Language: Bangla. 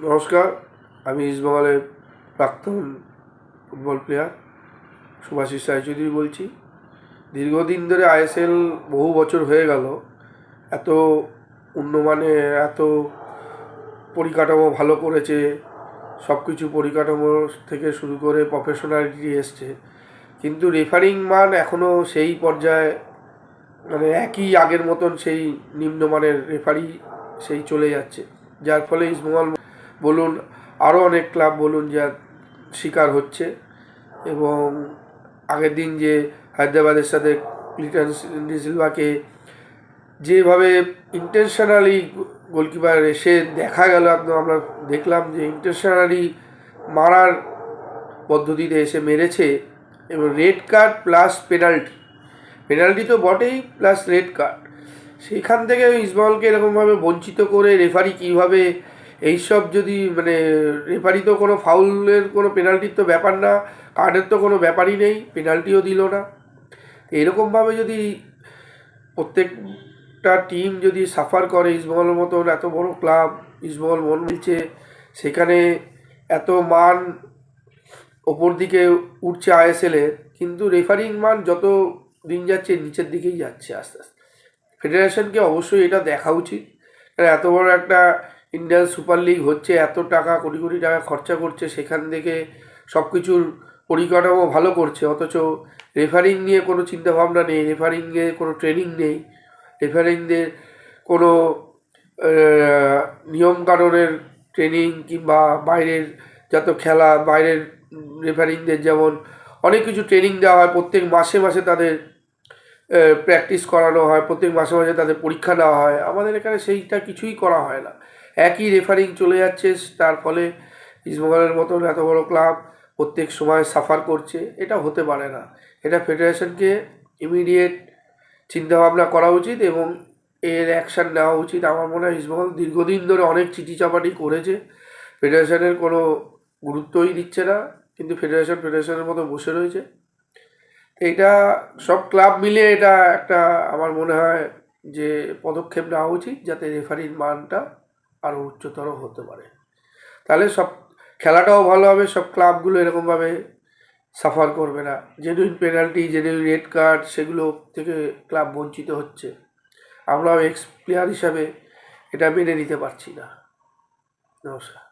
নমস্কার, আমি ইস্টবেঙ্গলের প্রাক্তন ফুটবল প্লেয়ার সুভাষিস রায়চৌধুরী বলছি। দীর্ঘদিন ধরে আইএসএল বহু বছর হয়ে গেল, এত উন্নমানে, এত পরিকাঠামো ভালো করেছে সব কিছু পরিকাঠামো থেকে শুরু করে প্রফেশনালিটি এসছে, কিন্তু রেফারিং মান এখনও সেই পর্যায়ে মানে একই আগের মতন সেই নিম্নমানের রেফারি সেই চলে যাচ্ছে, যার ফলে ইস্টবেঙ্গল বলুন আরও অনেক ক্লাব বলুন যা শিকার হচ্ছে এবং আগের দিন যে হায়দ্রাবাদের সাথে লিটন ডিসিলভাকে যেভাবে ইন্টেনশনালি গোলকিপার এসে দেখা গেল একদম আমরা দেখলাম যে ইন্টেনশনালি মারার পদ্ধতিতে এসে মেরেছে এবং red card plus penalty penalty তো বটেই প্লাস রেড কার্ড সেখান থেকে ইসবলকে এরকমভাবে বঞ্চিত করে রেফারি কীভাবে এইসব যদি মানে রেফারি তো কোনো ফাউলের কোনো পেনাল্টির তো ব্যাপার না কার্ডের তো কোনো ব্যাপারই নেই পেনাল্টিও দিল না। এরকমভাবে যদি প্রত্যেকটা টিম যদি সাফার করে ইস্টবেঙ্গলের মতন, এত বড় ক্লাব ইস্টবেঙ্গল মন মিলছে, সেখানে এত মান ওপর দিকে উঠছে আইএসএলের কিন্তু রেফারিং মান যত দিন যাচ্ছে নিচের দিকেই যাচ্ছে আস্তে আস্তে। ফেডারেশনকে অবশ্যই এটা দেখা উচিত। এত বড় একটা ইন্ডিয়ান সুপার লিগ হচ্ছে, এত টাকা, কোটি কোটি টাকা খরচা করছে, সেখান থেকে সব কিছুর পরিকাঠামো ভালো করছে, অথচ রেফারিং নিয়ে কোনো চিন্তাভাবনা নেই রেফারিং রেফারিংয়ে কোনো ট্রেনিং নেই রেফারিংদের কোনো নিয়মকানুনের ট্রেনিং কিংবা বাইরের যত খেলা, বাইরের রেফারিংদের যেমন অনেক কিছু ট্রেনিং দেওয়া হয়, প্রত্যেক মাসে মাসে তাদের প্র্যাকটিস করানো হয়, প্রত্যেক মাসে মাসে তাদের পরীক্ষা নেওয়া হয়, আমাদের এখানে সেইটা কিছুই করা হয় না। একই রেফারিং চলে যাচ্ছে, তার ফলে ইস্টবেঙ্গলের মতন এত বড় ক্লাব প্রত্যেক সময় সাফার করছে, এটা হতে পারে না। এটা ফেডারেশনকে ইমিডিয়েট চিন্তাভাবনা করা উচিত এবং এর অ্যাকশান নেওয়া উচিত। আমার মনে হয় ইস্টবেঙ্গল দীর্ঘদিন ধরে অনেক চিঠি চাপাটি করেছে ফেডারেশনের কোনো গুরুত্বই দিচ্ছে না, কিন্তু ফেডারেশন ফেডারেশনের মতো বসে রয়েছে। এটা সব ক্লাব মিলে এটা একটা আমার মনে হয় যে পদক্ষেপ নেওয়া উচিত, যাতে রেফারির মানটা আরও উচ্চতর হতে পারে। তাহলে সব খেলাটাও ভালো হবে, সব ক্লাবগুলো এরকমভাবে সাফার করবে না। Genuine penalty genuine red card সেগুলো থেকে ক্লাব বঞ্চিত হচ্ছে। আমরাও এক্স প্লেয়ার হিসাবে এটা মেনে নিতে পারছি না। নমস্কার।